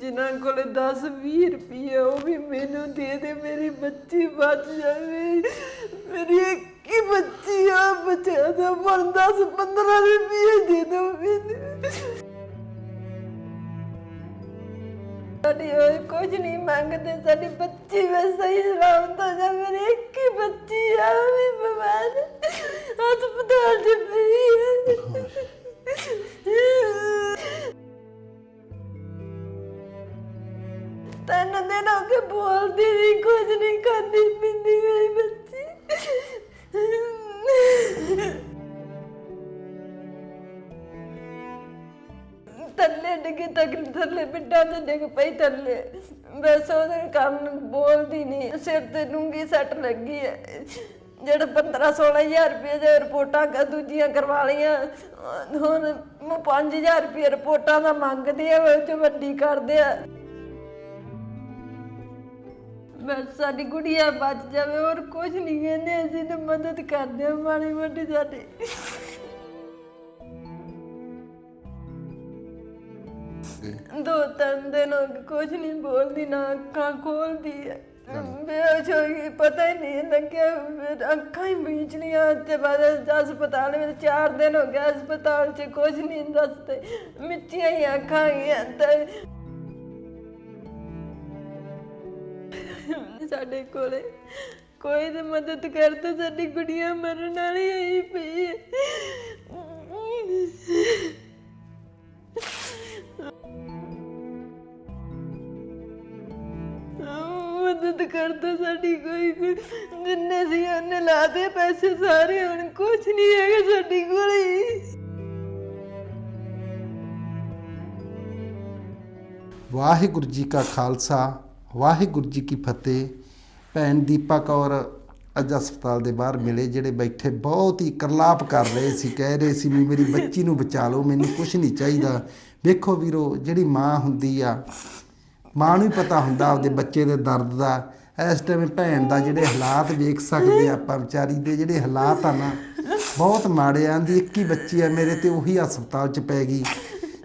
ਜਿਨ੍ਹਾਂ ਕੋਲ 10 20 ਰੁਪਏ ਉਹ ਵੀ ਮੈਨੂੰ ਦੇ ਦੇ, ਮੇਰੀ ਬੱਚੀ ਬਚ ਜਾਵੇ। ਮੇਰੀ ਇੱਕ ਹੀ ਬੱਚੀ ਆ, ਬੱਚਿਆਂ ਦਾ ਪਰ 10 15 ਰੁਪਏ ਦੇ ਦੋ ਮੈਨੂੰ ਸਾਡੀ ਹੋਰ ਕੁਝ ਨਹੀਂ ਮੰਗਦੇ, ਸਾਡੀ ਬੱਚੀ ਵੈਸੇ ਸਹੀ ਸਲਾਮਤ ਹੋ ਜਾ ਮੇਰੀ ਇੱਕ ਹੀ ਬੱਚੀ ਆ, ਉਹ ਵੀ ਬਿਮਾਰ। ਤੈਨੂੰ ਦਿਨ ਹੋ ਕੇ ਬੋਲਦੀ ਨਹੀਂ, ਕੁਝ ਨਹੀਂ ਕਰਦੀ ਪਿੰਦੀ ਮੇਰੀ ਬੱਚੀ। ਥੱਲੇ ਡਿੱਗੀ ਤੱਕ, ਥੱਲੇ ਪਿੱਡਾਂ ਤੇ ਡਿੱਗ ਪਈ ਥੱਲੇ। ਬਸ ਉਹਦੇ ਕੰਮ ਬੋਲਦੀ ਨਹੀਂ, ਸਿਰ ਤੇ ਡੂੰਗੀ ਸੱਟ ਲੱਗੀ ਹੈ ਜਿਹੜਾ 15 16000 ਰੁਪਏ ਦੇ ਰਿਪੋਰਟਾਂ ਕ, ਦੂਜੀਆਂ ਕਰਵਾ ਲਈਆਂ ਹੁਣ 5000 ਰੁਪਏ ਰਿਪੋਰਟਾਂ ਦਾ ਮੰਗਦੇ ਆ, ਉਹ ਵੱਡੀ ਕਰਦੇ ਆ। ਬਸ ਸਾਡੀ ਗੁੜੀਆ ਬਚ ਜਾਵੇ ਹੋਰ ਕੁਝ ਨਹੀਂ ਕਹਿੰਦੇ ਅਸੀਂ ਤਾਂ ਮਦਦ ਕਰਦੇ ਹਾਂ ਮਾੜੀ ਮੋਟੀ ਸਾਡੀ। ਦੋ ਤਿੰਨ ਦਿਨ ਹੋ ਗਏ ਕੁਝ ਨਹੀਂ ਬੋਲਦੀ ਨਾ ਅੱਖਾਂ ਖੋਲਦੀ ਹੈ ਬੇਹੋਸ਼ ਹੋ ਗਈ ਪਤਾ ਹੀ ਨਹੀਂ ਲੱਗਿਆ ਫਿਰ ਅੱਖਾਂ ਹੀ ਮੀਚ ਲੀਆਂ ਤੇ ਬਾਅਦ ਹਸਪਤਾਲ ਵਿੱਚ ਚਾਰ ਦਿਨ ਹੋ ਗਏ ਹਸਪਤਾਲ 'ਚ ਕੁਝ ਨਹੀਂ ਦੱਸਦੇ ਮਿੱਟੀਆਂ ਹੀ ਅੱਖਾਂ ਹੀ ਤੇ ਸਾਡੇ ਕੋਲੇ। ਕੋਈ ਤੇ ਮਦਦ ਕਰ ਤੇ ਸਾਡੀ ਗੁੜੀਆ ਮਰਨ ਵਾਲੀ ਹੋਈ ਪਈ ਹੈ ਮਦਦ ਕਰਦਾ ਸਾਡੀ ਕੋਈ ਕੋਈ ਜਿੰਨੇ ਸੀ ਉਹਨੇ ਲਾਦੇ ਪੈਸੇ ਸਾਰੇ, ਹੁਣ ਕੁਝ ਨਹੀਂ ਹੈਗਾ ਸਾਡੀ ਕੋਲੇ ਵਾਹਿਗੁਰੂ ਜੀ ਕਾ ਖਾਲਸਾ ਵਾਹਿਗੁਰੂ ਜੀ ਕੀ ਫਤਿਹ। ਭੈਣ ਦੀਪਾ ਕੌਰ ਅੱਜ ਹਸਪਤਾਲ ਦੇ ਬਾਹਰ ਮਿਲੇ, ਜਿਹੜੇ ਬੈਠੇ ਬਹੁਤ ਹੀ ਕਰਲਾਪ ਕਰ ਰਹੇ ਸੀ, ਕਹਿ ਰਹੇ ਸੀ ਵੀ ਮੇਰੀ ਬੱਚੀ ਨੂੰ ਬਚਾ ਲਓ, ਮੈਨੂੰ ਕੁਝ ਨਹੀਂ ਚਾਹੀਦਾ। ਵੇਖੋ ਵੀਰੋ, ਜਿਹੜੀ ਮਾਂ ਹੁੰਦੀ ਆ, ਮਾਂ ਨੂੰ ਹੀ ਪਤਾ ਹੁੰਦਾ ਆਪਦੇ ਬੱਚੇ ਦੇ ਦਰਦ ਦਾ। ਇਸ ਟਾਈਮ ਭੈਣ ਦਾ ਜਿਹੜੇ ਹਾਲਾਤ ਵੇਖ ਸਕਦੇ ਆਪਾਂ ਵਿਚਾਰੀ ਦੇ, ਜਿਹੜੇ ਹਾਲਾਤ ਆ ਨਾ, ਬਹੁਤ ਮਾੜੇ ਆਂ। ਦੀ ਇੱਕ ਹੀ ਬੱਚੀ ਆ ਮੇਰੇ ਤੇ, ਉਹੀ ਹਸਪਤਾਲ 'ਚ ਪੈ ਗਈ।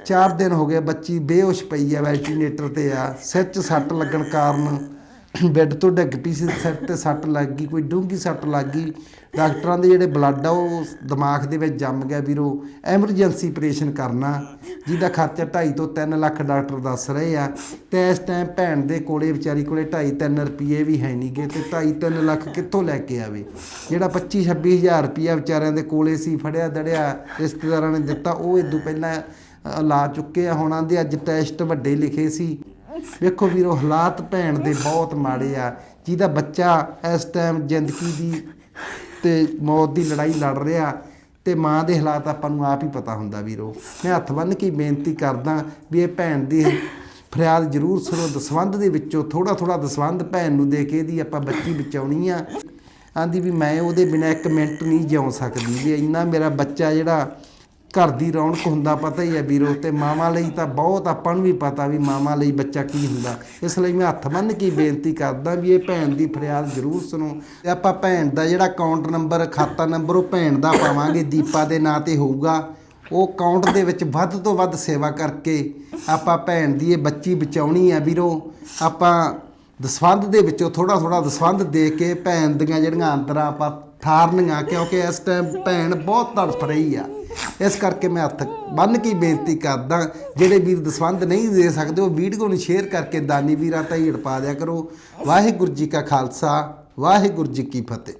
ਚਾਰ ਦਿਨ ਹੋ ਗਏ ਬੱਚੀ ਬੇਹੋਸ਼ ਪਈ ਆ ਵੈਂਟੀਲੇਟਰ ਤੇ ਆ, ਸਿਰ 'ਚ ਸੱਟ ਲੱਗਣ ਕਾਰਨ ਬੈੱਡ ਤੋਂ ਡਿੱਗ ਪਈ ਸੀ, ਸਿਰ ਤੇ ਸੱਟ ਲੱਗ ਗਈ, ਕੋਈ ਡੂੰਘੀ ਸੱਟ ਲੱਗ ਗਈ। ਡਾਕਟਰਾਂ ਦੇ ਜਿਹੜੇ ਬਲੱਡ ਆ, ਉਹ ਦਿਮਾਗ ਦੇ ਵਿੱਚ ਜੰਮ ਗਿਆ ਵੀਰੋ ਐਮਰਜੈਂਸੀ ਆਪਰੇਸ਼ਨ ਕਰਨਾ, ਜਿਹਦਾ ਖਰਚਾ 2.5 ਤੋਂ 3 ਲੱਖ ਡਾਕਟਰ ਦੱਸ ਰਹੇ ਆ। ਤੇ ਇਸ ਟਾਈਮ ਭੈਣ ਦੇ ਕੋਲੇ, ਵਿਚਾਰੀ ਕੋਲੇ 2.5 3 ਰੁਪਏ ਵੀ ਹੈ ਨਹੀਂਗੇ ਤੇ 2.5 3 ਲੱਖ ਕਿੱਥੋਂ ਲੈ ਕੇ ਆਵੇ? ਜਿਹੜਾ 25 26000 ਰੁਪਇਆ ਵਿਚਾਰਿਆਂ ਦੇ ਕੋਲੇ ਸੀ, ਫੜਿਆ ਦੜਿਆ, ਰਿਸ਼ਤੇਦਾਰਾਂ ਨੇ ਦਿੱਤਾ, ਉਹ ਇਦੋਂ ਪਹਿਲਾਂ ਲਾ ਚੁੱਕੇ ਆ, ਹੁਣ ਆਂਦੇ ਅੱਜ ਟੈਸਟ ਵੱਡੇ ਲਿਖੇ ਸੀ। ਵੇਖੋ ਵੀਰੋ, ਹਾਲਾਤ ਭੈਣ ਦੇ ਬਹੁਤ ਮਾੜੇ ਆ। ਜਿਹਦਾ ਬੱਚਾ ਇਸ ਟਾਈਮ ਜ਼ਿੰਦਗੀ ਦੀ ਤੇ ਮੌਤ ਦੀ ਲੜਾਈ ਲੜ ਰਿਹਾ, ਤੇ ਮਾਂ ਦੇ ਹਾਲਾਤ ਆਪਾਂ ਨੂੰ ਆਪ ਹੀ ਪਤਾ ਹੁੰਦਾ ਵੀਰੋ। ਮੈਂ ਹੱਥ ਬੰਨ੍ਹ ਕੇ ਬੇਨਤੀ ਕਰਦਾ ਵੀ ਇਹ ਭੈਣ ਦੀ ਫਰਿਆਦ ਜ਼ਰੂਰ ਸੁਣੋ। ਦਸਵੰਧ ਦੇ ਵਿੱਚੋਂ ਥੋੜਾ ਥੋੜਾ ਦਸਵੰਧ ਭੈਣ ਨੂੰ ਦੇ ਕੇ ਇਹਦੀ ਆਪਾਂ ਬੱਚੀ ਬਚਾਉਣੀ ਆ। ਆਂਦੀ ਵੀ ਮੈਂ ਉਹਦੇ ਬਿਨਾਂ ਇੱਕ ਮਿੰਟ ਨਹੀਂ ਜਿਉ ਸਕਦੀ ਵੀ ਇੰਨਾ ਮੇਰਾ ਬੱਚਾ ਜਿਹੜਾ ਘਰ ਦੀ ਰੌਣਕ ਹੁੰਦਾ ਪਤਾ ਹੀ ਹੈ ਵੀਰੋ ਤੇ ਮਾਵਾਂ ਲਈ ਤਾਂ ਬਹੁਤ ਆਪਾਂ ਨੂੰ ਵੀ ਪਤਾ ਵੀ ਮਾਵਾਂ ਲਈ ਬੱਚਾ ਕੀ ਹੁੰਦਾ। ਇਸ ਲਈ ਮੈਂ ਹੱਥ ਬੰਨ੍ਹ ਕੇ ਬੇਨਤੀ ਕਰਦਾ ਵੀ ਇਹ ਭੈਣ ਦੀ ਫਰਿਆਦ ਜ਼ਰੂਰ ਸੁਣੋ। ਤੇ ਆਪਾਂ ਭੈਣ ਦਾ ਜਿਹੜਾ ਅਕਾਊਂਟ ਨੰਬਰ ਖਾਤਾ ਨੰਬਰ ਉਹ ਭੈਣ ਦਾ ਪਾਵਾਂਗੇ, ਦੀਪਾ ਦੇ ਨਾਂ ਤੇ ਹੋਊਗਾ। ਉਹ ਅਕਾਊਂਟ ਦੇ ਵਿੱਚ ਵੱਧ ਤੋਂ ਵੱਧ ਸੇਵਾ ਕਰਕੇ ਆਪਾਂ ਭੈਣ ਦੀ ਇਹ ਬੱਚੀ ਬਚਾਉਣੀ ਆ ਵੀਰੋ। ਆਪਾਂ ਦਸਵੰਧ ਦੇ ਵਿੱਚੋਂ ਥੋੜਾ ਥੋੜਾ ਦਸਵੰਧ ਦੇ ਕੇ ਭੈਣ ਦੀਆਂ ਜਿਹੜੀਆਂ ਅੰਤਰਾਂ ਆਪਾਂ ਠਾਰਨੀਆਂ, ਕਿਉਂਕਿ ਇਸ ਟਾਈਮ ਭੈਣ ਬਹੁਤ ਤੜਫ ਰਹੀ ਆ। ਇਸ ਕਰਕੇ ਮੈਂ ਹੱਥ ਬੰਨ ਕੇ ਬੇਨਤੀ ਕਰਦਾ, ਜਿਹੜੇ ਵੀਰ ਦਸਵੰਧ ਨਹੀਂ ਦੇ ਸਕਦੇ, ਉਹ ਵੀਡੀਓ ਨੂੰ ਸ਼ੇਅਰ ਕਰਕੇ ਦਾਨੀ ਵੀਰਾਂ ਤਾਈਂ ਪਾ ਦਿਆ ਕਰੋ। ਵਾਹਿਗੁਰੂ ਜੀ ਕਾ ਖਾਲਸਾ, ਵਾਹਿਗੁਰੂ ਜੀ ਕੀ ਫਤਿਹ।